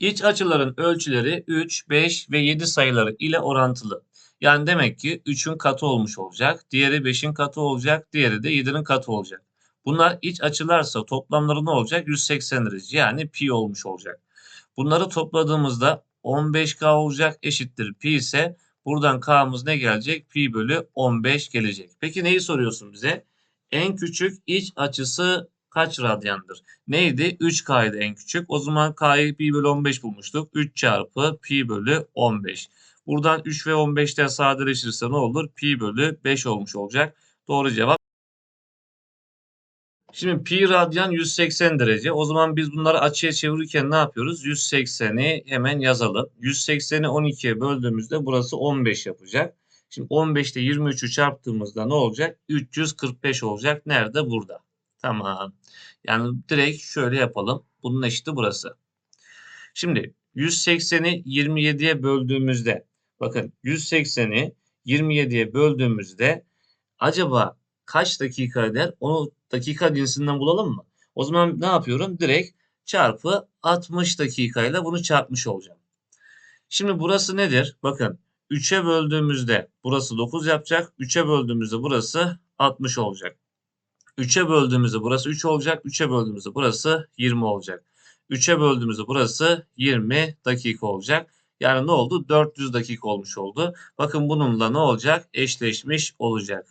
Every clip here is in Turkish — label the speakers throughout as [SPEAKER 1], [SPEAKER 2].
[SPEAKER 1] İç açıların ölçüleri 3, 5 ve 7 sayıları ile orantılı. Yani demek ki 3'ün katı olmuş olacak, diğeri 5'in katı olacak, diğeri de 7'nin katı olacak. Bunlar iç açılarsa toplamları ne olacak? 180 derece yani pi olmuş olacak. Bunları topladığımızda 15k olacak eşittir pi ise buradan k'mız ne gelecek? Pi bölü 15 gelecek. Peki neyi soruyorsun bize? En küçük iç açısı kaç radyandır? Neydi? 3K'ydı en küçük. O zaman K'yı pi bölü 15 bulmuştuk. 3 çarpı pi bölü 15. Buradan 3 ve 15'ten sadeleşirse ne olur? Pi bölü 5 olmuş olacak. Doğru cevap. Şimdi pi radyan 180 derece. O zaman biz bunları açıya çevirirken ne yapıyoruz? 180'i hemen yazalım. 180'i 12'ye böldüğümüzde burası 15 yapacak. Şimdi 15 ile 23'ü çarptığımızda ne olacak? 345 olacak. Nerede? Burada. Tamam. Yani direkt şöyle yapalım. Bunun eşiti burası. Şimdi 180'i 27'ye böldüğümüzde bakın 180'i 27'ye böldüğümüzde acaba kaç dakika eder? Onu dakika cinsinden bulalım mı? O zaman ne yapıyorum? Direkt çarpı 60 dakikayla bunu çarpmış olacağım. Şimdi burası nedir? Bakın 3'e böldüğümüzde burası 9 yapacak. 3'e böldüğümüzde burası 60 olacak. 3'e böldüğümüzde burası 3 olacak. 3'e böldüğümüzde burası 20 olacak. 3'e böldüğümüzde burası 20 dakika olacak. Yani ne oldu? 400 dakika olmuş oldu. Bakın bununla ne olacak? Eşleşmiş olacak.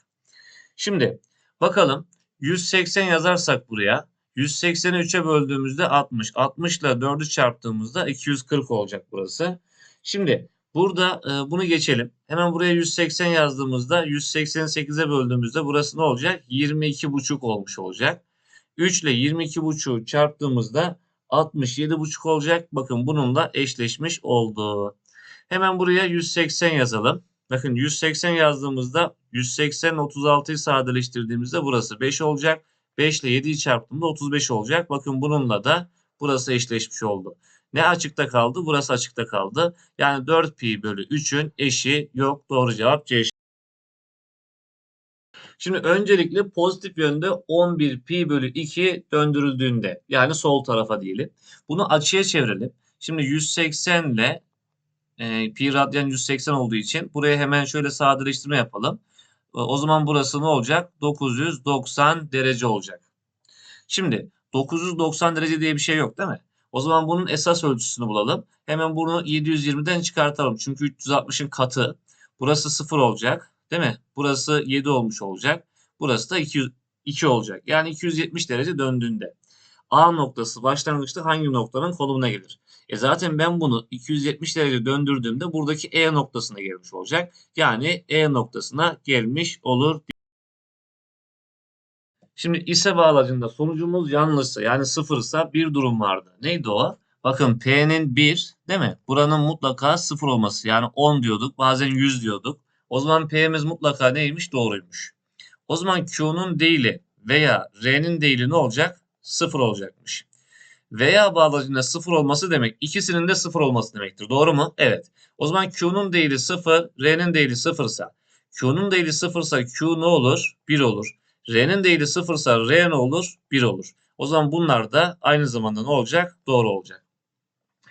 [SPEAKER 1] Şimdi bakalım 180 yazarsak buraya 180'i 3'e böldüğümüzde 60. 60 ile 4'ü çarptığımızda 240 olacak burası. Şimdi burada e, bunu geçelim. Hemen buraya 180 yazdığımızda 188'e böldüğümüzde burası ne olacak? 22,5 olmuş olacak. 3 ile 22,5'u çarptığımızda 67,5 olacak. Bakın bununla eşleşmiş oldu. Hemen buraya 180 yazalım. Bakın 180 yazdığımızda 180 36'yı sadeleştirdiğimizde burası 5 olacak. 5 ile 7'yi çarptığımda 35 olacak. Bakın bununla da burası eşleşmiş oldu. Ne açıkta kaldı? Burası açıkta kaldı. Yani 4 pi bölü 3'ün eşi yok. Doğru cevap C. Şimdi öncelikle pozitif yönde 11 pi bölü 2 döndürüldüğünde yani sol tarafa diyelim. Bunu açıya çevirelim. Şimdi 180 ile e, pi radyan 180 olduğu için buraya hemen şöyle sadeleştirme yapalım. E, o zaman burası ne olacak? 990 derece olacak. Şimdi 990 derece diye bir şey yok değil mi? O zaman bunun esas ölçüsünü bulalım. Hemen bunu 720'den çıkartalım. Çünkü 360'ın katı. Burası 0 olacak. Değil mi? Burası 7 olmuş olacak. Burası da 200, 2 olacak. Yani 270 derece döndüğünde. A noktası başlangıçta hangi noktanın konumuna gelir? E zaten ben bunu 270 derece döndürdüğümde buradaki E noktasına gelmiş olacak. Yani E noktasına gelmiş olur. Şimdi ise bağlacında sonucumuz yanlışsa yani sıfırsa bir durum vardı. Neydi o? Bakın P'nin 1 değil mi? Buranın mutlaka 0 olması. Yani 10 diyorduk bazen 100 diyorduk. O zaman P'miz mutlaka neymiş? Doğruymuş. O zaman Q'nun değili veya R'nin değili ne olacak? 0 olacakmış. Veya bağlacında 0 olması demek ikisinin de 0 olması demektir. Doğru mu? Evet. O zaman Q'nun değili 0, R'nin değili 0 ise Q'nun değili 0 ise Q ne olur? 1 olur. R'nin 0 ise R ne olur? 1 olur. O zaman bunlar da aynı zamanda ne olacak? Doğru olacak.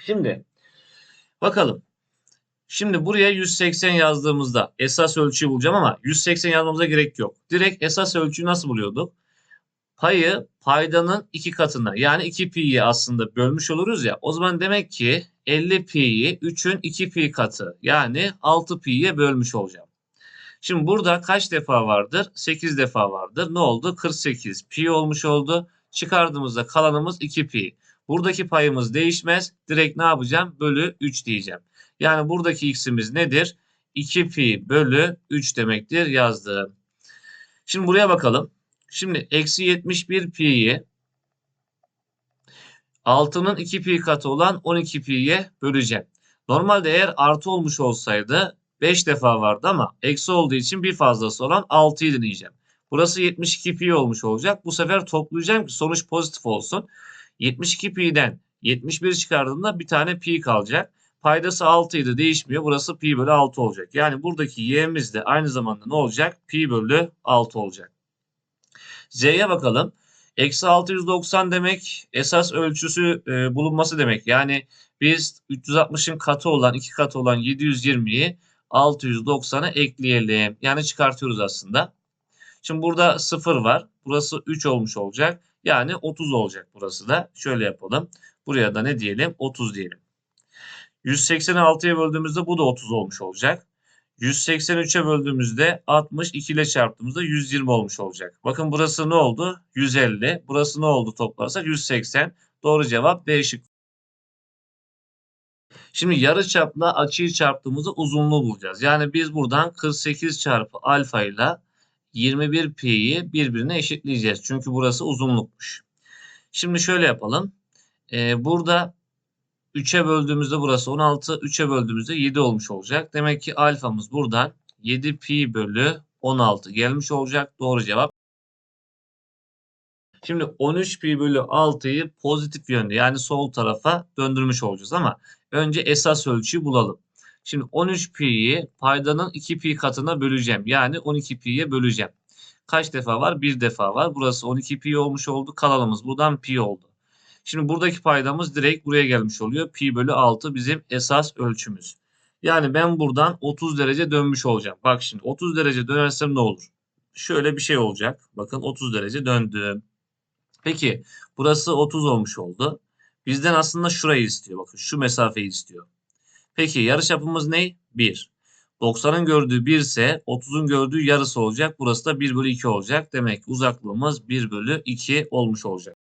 [SPEAKER 1] Şimdi bakalım. Şimdi buraya 180 yazdığımızda esas ölçüyü bulacağım ama 180 yazmamıza gerek yok. Direkt esas ölçüyü nasıl buluyorduk? Payı paydanın iki katına yani 2 pi'yi aslında bölmüş oluruz ya. O zaman demek ki 50 pi'yi 3'ün 2 pi katı yani 6 pi'ye bölmüş olacağım. Şimdi burada kaç defa vardır? 8 defa vardır. Ne oldu? 48 pi olmuş oldu. Çıkardığımızda kalanımız 2 pi. Buradaki payımız değişmez. Direkt ne yapacağım? Bölü 3 diyeceğim. Yani buradaki x'imiz nedir? 2 pi bölü 3 demektir yazdığım. Şimdi buraya bakalım. Şimdi eksi 71 pi'yi 6'nın 2 pi katı olan 12 pi'ye böleceğim. Normalde eğer artı olmuş olsaydı 5 defa vardı ama eksi olduğu için bir fazlası olan 6'yı deneyeceğim. Burası 72 pi olmuş olacak. Bu sefer toplayacağım ki sonuç pozitif olsun. 72 pi'den 71 çıkardığımda bir tane pi kalacak. Paydası 6 idi değişmiyor. Burası pi bölü 6 olacak. Yani buradaki y'miz de aynı zamanda ne olacak? Pi bölü 6 olacak. Z'ye bakalım. Eksi 690 demek esas ölçüsü e, bulunması demek. Yani biz 360'ın katı olan iki katı olan 720'yi 690'a ekleyelim. Yani çıkartıyoruz aslında. Şimdi burada 0 var. Burası 3 olmuş olacak. Yani 30 olacak burası da. Şöyle yapalım. Buraya da ne diyelim? 30 diyelim. 180'i 6'ya böldüğümüzde bu da 30 olmuş olacak. 183'e böldüğümüzde 60 2 ile çarptığımızda 120 olmuş olacak. Bakın burası ne oldu? 150. Burası ne oldu toplarsak? 180. Doğru cevap B şıkkı. Şimdi yarıçapla açıyı çarptığımızda uzunluğu bulacağız. Yani biz buradan 48 çarpı alfa ile 21 pi'yi birbirine eşitleyeceğiz. Çünkü burası uzunlukmuş. Şimdi şöyle yapalım. Ee, burada 3'e böldüğümüzde burası 16, 3'e böldüğümüzde 7 olmuş olacak. Demek ki alfamız buradan 7 pi bölü 16 gelmiş olacak. Doğru cevap. Şimdi 13 pi bölü 6'yı pozitif yönde yani sol tarafa döndürmüş olacağız ama önce esas ölçüyü bulalım. Şimdi 13 pi'yi paydanın 2 pi katına böleceğim. Yani 12 pi'ye böleceğim. Kaç defa var? Bir defa var. Burası 12 pi olmuş oldu. Kalanımız buradan pi oldu. Şimdi buradaki paydamız direkt buraya gelmiş oluyor. Pi bölü 6 bizim esas ölçümüz. Yani ben buradan 30 derece dönmüş olacağım. Bak şimdi 30 derece dönersem ne olur? Şöyle bir şey olacak. Bakın 30 derece döndüm. Peki burası 30 olmuş oldu. Bizden aslında şurayı istiyor. Bakın şu mesafeyi istiyor. Peki yarıçapımız ne? 1. 90'ın gördüğü 1 ise 30'un gördüğü yarısı olacak. Burası da 1 bölü 2 olacak. Demek ki uzaklığımız 1 bölü 2 olmuş olacak.